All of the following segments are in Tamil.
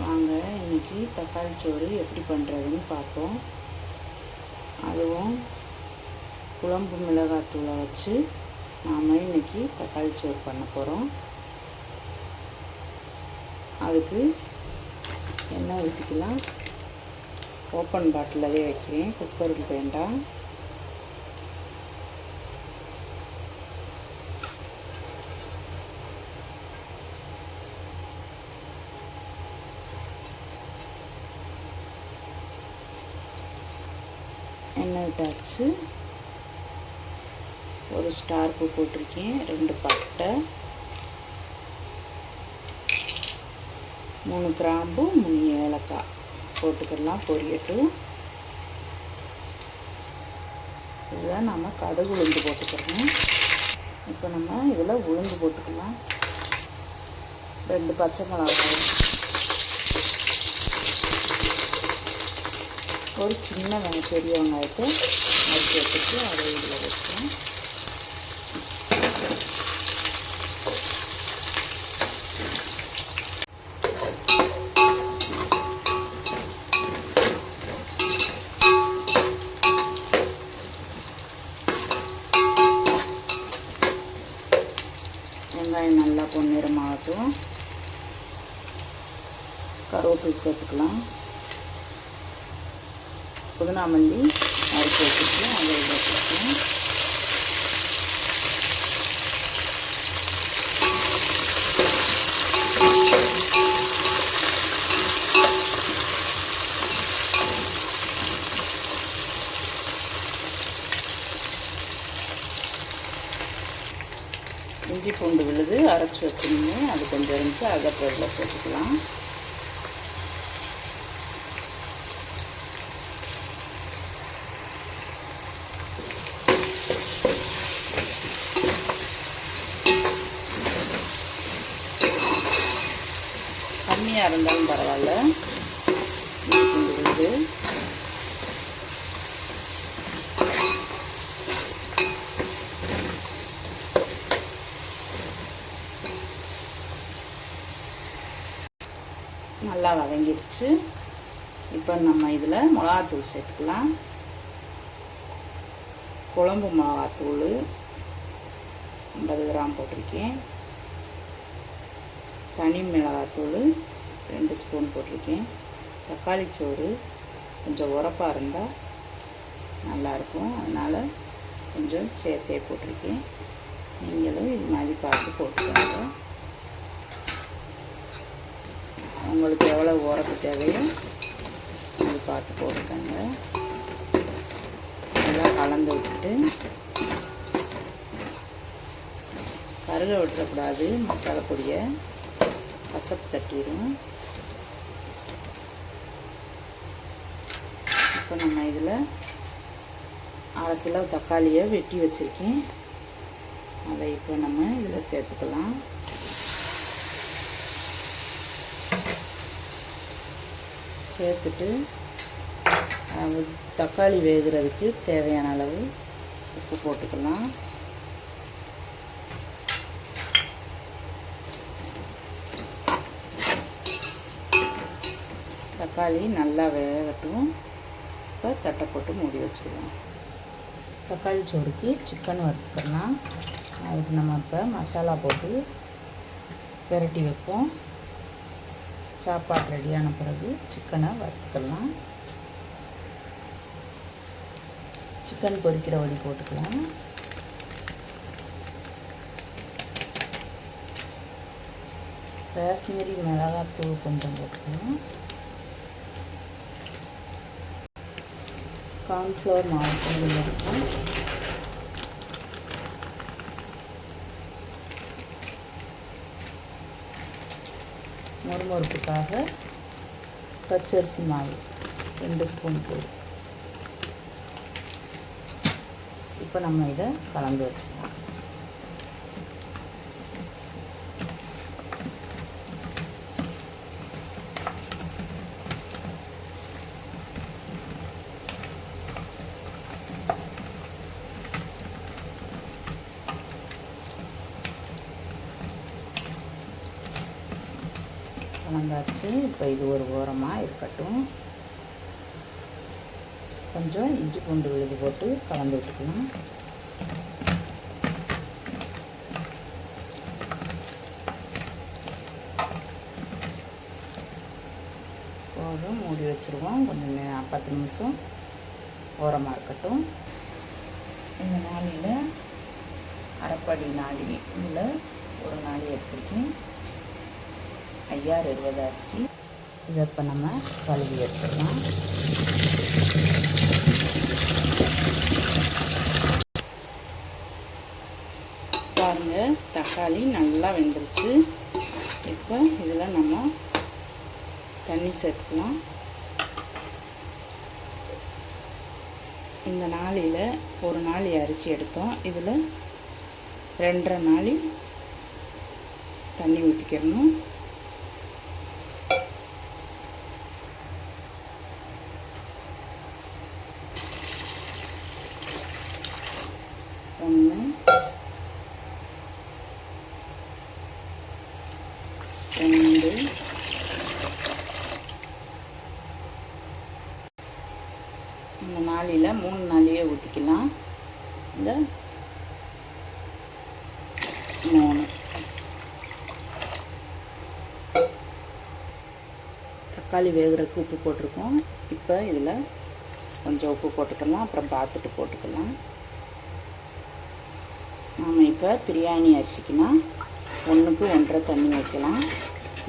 வாங்க இன்னைக்கு தக்காளி சோறு எப்படி பண்ணுறதுன்னு பார்ப்போம். அதுவும் குழம்பு மிளகாத்தூளை வச்சு நாம் இன்னைக்கு தக்காளி சோறு பண்ண போகிறோம் அதுக்கு எண்ணெய் ஊற்றிக்கலாம் ஓப்பன் பாட்டிலவே வைக்கிறேன். குக்கருக்கு வேண்டாம். எண்ணெய் விட்டாச்சு ஒரு ஸ்டார் பூ போட்டிருக்கேன். ரெண்டு பட்டை. மூணு கிராம்பு மூணு ஏலக்காய். போட்டுக்கலாம் பொரியட்டும். இதில் நம்ம கடுகு உளுந்து போட்டுக்கிறோம். இப்போ நம்ம இதில் உளுந்து போட்டுக்கலாம். ரெண்டு பச்சை மிளகாய். ஒரு சின்ன வெங்க பெரிய வெங்காயத்தை நறுக்கி வச்சுட்டு அதை இதில் வச்சோம் வெங்காயம் நல்லா பொன்னிறமாகட்டும். கருவேப்பில் சேர்த்துக்கலாம். புதினா மல்லி அரைச்சி வச்சுருக்கேன். அதை வச்சுக்கலாம் இஞ்சி பூண்டு விழுது அரைச்சி வச்சுருந்தேன். அது கொஞ்சம் இருந்துச்சு. அதை பொருளை போட்டுக்கலாம் கம்மியாக இருந்தாலும் பரவாயில்ல. இஞ்சி விழுது நல்லா வதங்கிடுச்சு. இப்போ நம்ம இதில் மிளகாத்தூள் சேர்த்துக்கலாம். குழம்பு மிளகாத்தூள் ஐம்பது கிராம் போட்டிருக்கேன். தனி மிளகாத்தூள் ரெண்டு ஸ்பூன் போட்டிருக்கேன். தக்காளி சோறு கொஞ்சம் உரப்பாக இருந்தால் நல்லாயிருக்கும். அதனால் கொஞ்சம் சேர்த்தே போட்டிருக்கேன். நீங்களும் இது மாதிரி பார்த்து போட்டுக்கோங்க. உங்களுக்கு எவ்வளோ உரப்பு தேவையோ அது பார்த்து போட்டுக்கோங்க. நல்லா கலந்து விட்டுட்டு கருக விட்டுறக்கூடாது மசாலா பொடியை. கசப்பு தட்டிடும். இப்போ நம்ம இதில் அரை கிலோ தக்காளியை வெட்டி வச்சுருக்கேன். அதை இப்போ நம்ம இதில் சேர்த்துக்கலாம். சேர்த்துட்டு தக்காளி வேகிறதுக்கு தேவையான அளவு உப்பு போட்டுக்கலாம். தக்காளி நல்லா வேகட்டும். இப்போ தட்டை போட்டு மூடி வச்சுக்கலாம். தக்காளி சோறுக்கு சிக்கன் வறுத்துக்கலாம். அதுக்கு நம்ம இப்போ மசாலா போட்டு விரட்டி வைப்போம். சாப்பாடு ரெடியான பிறகு சிக்கனை வறுத்துக்கலாம். சிக்கன் பொரிக்கிற வழி போட்டுக்கலாம். காஷ்மீரி மிளகாத்தூள் கொஞ்சம் போட்டுக்கலாம். கார்ன்ஃப்ளவர் மாவு இருக்கும். முறுமுறுப்புக்காக பச்சரிசி மாவு ரெண்டு ஸ்பூன் போடு இப்போ நம்ம இதை கலந்து வச்சுக்கலாம். வந்தாச்சு. இப்போ இது ஒரு ஓரமாக இருக்கட்டும். கொஞ்சம் இஞ்சி பூண்டு விழுது போட்டு கலந்து விட்டுக்கலாம். போதும் மூடி வச்சுருவோம். கொஞ்சம் பத்து நிமிஷம் ஓரமாக இருக்கட்டும். இந்த நாளில் அரைப்படி நாளி இதில் ஒரு நாளி எடுத்துருக்கேன். ஐயாறு இருபது அரிசி. இதை இப்போ நம்ம கழுவி எடுத்துக்கலாம் பாருங்க தக்காளி நல்லா வெந்துருச்சு. இப்போ இதில் நம்ம தண்ணி சேர்த்துக்கலாம். இந்த நாளில் ஒரு நாளி அரிசி எடுத்தோம். இதில் ரெண்டரை நாளி தண்ணி ஊற்றிக்கிறணும் ஒன்று ரெண்டு இந்த நாளில் அப்படியே ஊற்றிக்கலாம் இந்த மூணு. தக்காளி வேகிறதுக்கு உப்பு போட்டிருக்கோம். இப்போ இதில் கொஞ்சம் உப்பு போட்டுக்கலாம். அப்புறம் பார்த்துட்டு போட்டுக்கலாம். நாம் இப்போ பிரியாணி அரிசிக்குனா ஒன்றுக்கு ஒன்றரை தண்ணி வைக்கலாம்.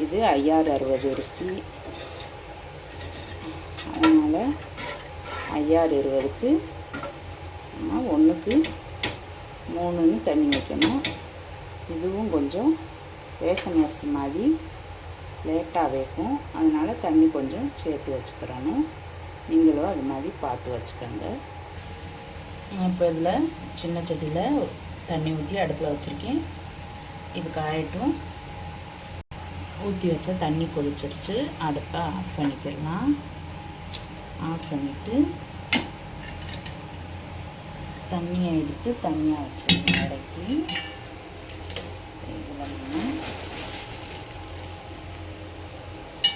இது ஐயாறு அறுபது அரிசி. அதனால் ஐயாறு இருபதுக்கு நம்ம ஒன்றுக்கு மூணுன்னு தண்ணி வைக்கணும். இதுவும் கொஞ்சம் ரேஷன் அரிசி மாதிரி லேட்டாக வேகும். அதனால் தண்ணி கொஞ்சம் சேர்த்து வச்சுக்கிறணும். நீங்களும் அது மாதிரி பார்த்து வச்சுக்கோங்க. இப்போ இதில் சின்ன செடியில் தண்ணி ஊற்றி அடுப்பில் வச்சுருக்கேன். இது காயட்டும் ஊற்றி வச்சா தண்ணி கொதிச்சிருச்சு. அடுப்பை ஆஃப் பண்ணிக்கலாம் ஆஃப் பண்ணிவிட்டு தண்ணியை எடுத்து தனியாக வச்சிருக்கேன் இறக்கி இதில்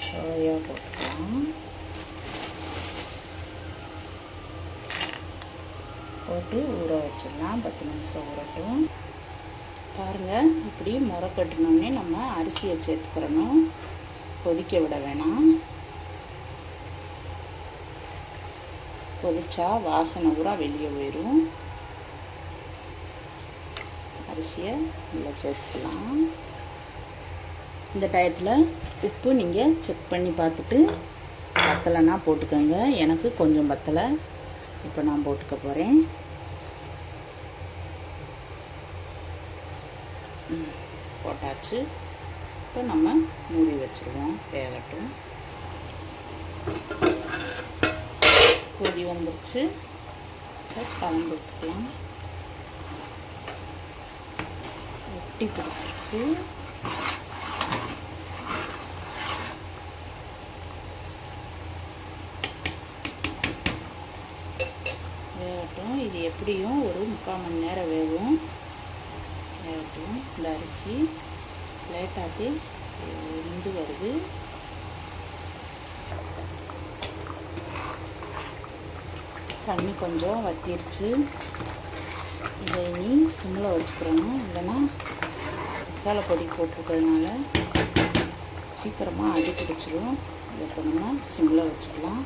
சோயா போட்டுக்கலாம். போட்டு ஊற வச்சிடலாம். பத்து நிமிஷம் ஊறட்டும். பாருங்கள் இப்படி முறை கட்டினோடனே நம்ம அரிசியை சேர்த்துக்கிறணும். கொதிக்க விட வேணாம். கொதிச்சா வாசனை பூரா வெளியே போயிடும் அரிசியை இதில் சேர்த்துக்கலாம். இந்த டயத்தில் உப்பு நீங்கள் செக் பண்ணி பார்த்துட்டு பத்தலைன்னா போட்டுக்கோங்க. எனக்கு கொஞ்சம் பத்தலை இப்போ நான் போட்டுக்க போகிறேன் போட்டாச்சு. இப்போ நம்ம மூடி வச்சுருவோம். வேகட்டும். கொதி வந்துருச்சு. இப்போ கலந்து விட்டுக்கலாம் ஒட்டி பிடிச்சிருக்கு. வேகட்டும். இது எப்படியும் ஒரு முக்கால் மணி நேரம் வேகும். வேகட்டும். இந்த அரிசி லேட்டாக்கி இந்து வருது. தண்ணி கொஞ்சம் வத்திருச்சு. இதை இனி சிம்மில் வச்சுக்கிறணும் இல்லைன்னா மசாலா பொடி போட்டிருக்கிறதுனால சீக்கிரமாக அடி பிடிச்சிடும் இதை இப்போ சிம்மில் வச்சுக்கலாம்.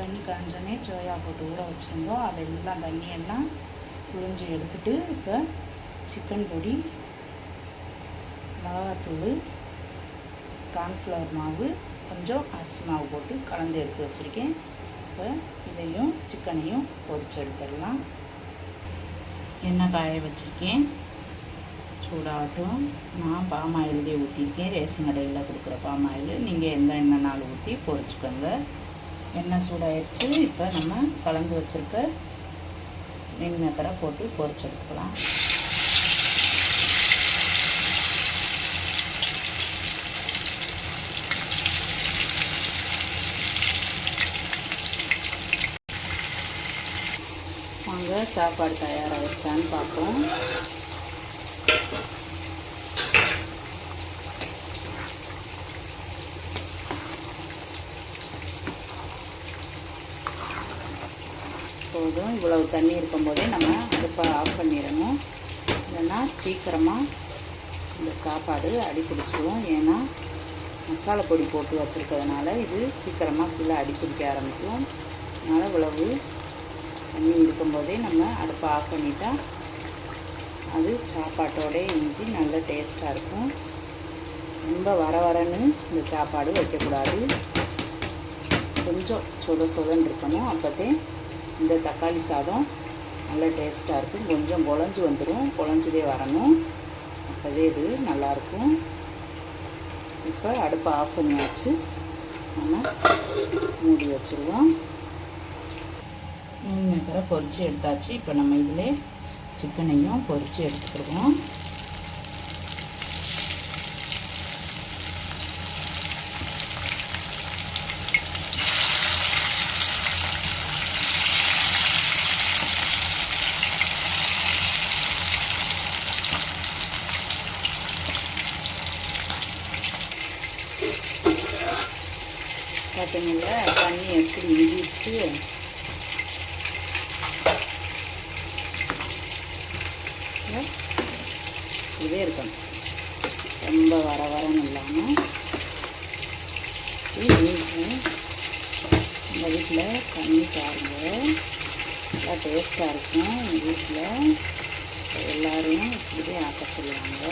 தண்ணி காஞ்சோடனே சோயா போட்டு ஊற வச்சுருந்தோம். அதெல்லாம் தண்ணியெல்லாம் புழிஞ்சு எடுத்துட்டு இப்போ சிக்கன் பொடி மிளகாத்தூள் கார்ன்ஃப்ளவர் மாவு கொஞ்சம் அரிசி மாவு போட்டு கலந்து எடுத்து வச்சுருக்கேன். இப்போ இதையும் சிக்கனையும் பொரிச்சு எடுத்துடலாம். எண்ணெய் காய வச்சுருக்கேன். சூடாகட்டும். நான் பாம் ஆயிலே ஊற்றிருக்கேன் ரேஷன் கடையில் கொடுக்குற பாம் ஆயில். நீங்கள் எந்த எண்ணெய்னாலும் ஊற்றி பொரிச்சுக்கோங்க. எண்ணெய் சூடாயிடுச்சு இப்போ நம்ம கலந்து வச்சுருக்க மீன் மேக்கரை போட்டு பொரிச்சு எடுத்துக்கலாம். வாங்க சாப்பாடு தயாராகிடுச்சான்னு பார்ப்போம். போதும் இவ்வளவு தண்ணி இருக்கும்போதே நம்ம அடுப்பை ஆஃப் பண்ணிடணும். இல்லைன்னா சீக்கிரமாக இந்த சாப்பாடு அடி பிடிச்சிடும் ஏன்னா மசாலா பொடி போட்டு வச்சுருக்கிறதுனால இது சீக்கிரமாக ஃபுல்லாக அடி பிடிக்க ஆரம்பிக்கும். அதனால் இவ்வளவு இருக்கும்போதே நம்ம அடுப்பை ஆஃப் பண்ணிட்டா அது சாப்பாட்டோட இஞ்சி நல்ல டேஸ்ட்டாக இருக்கும். ரொம்ப வர வரன்னு இந்த சாப்பாடு வைக்கக்கூடாது. கொஞ்சம் சொத சொதன்னு இருக்கணும். அப்போதே இந்த தக்காளி சாதம் நல்ல டேஸ்ட்டாக இருக்கும். கொஞ்சம் குழஞ்சி வந்துடும் குழஞ்சதே வரணும். அப்போதே இது நல்லாயிருக்கும் இப்போ அடுப்பை ஆஃப் பண்ணியாச்சு. நம்ம மூடி வச்சுருவோம். மீன் மேக்கரை பொரித்து எடுத்தாச்சு. இப்போ நம்ம இதில் சிக்கனையும் பொரித்து எடுத்துக்கிடுவோம். பார்த்தீங்களா தண்ணி எப்படி மிதிச்சு மாதிரியே இருக்கணும். ரொம்ப வர வரன்னு இல்லாமல் நம்ம வீட்டில் தண்ணி பாருங்க. நல்லா டேஸ்ட்டாக இருக்கும். எங்கள் வீட்டில் எல்லோரும் இப்படி ஆக்க சொல்லுவாங்க.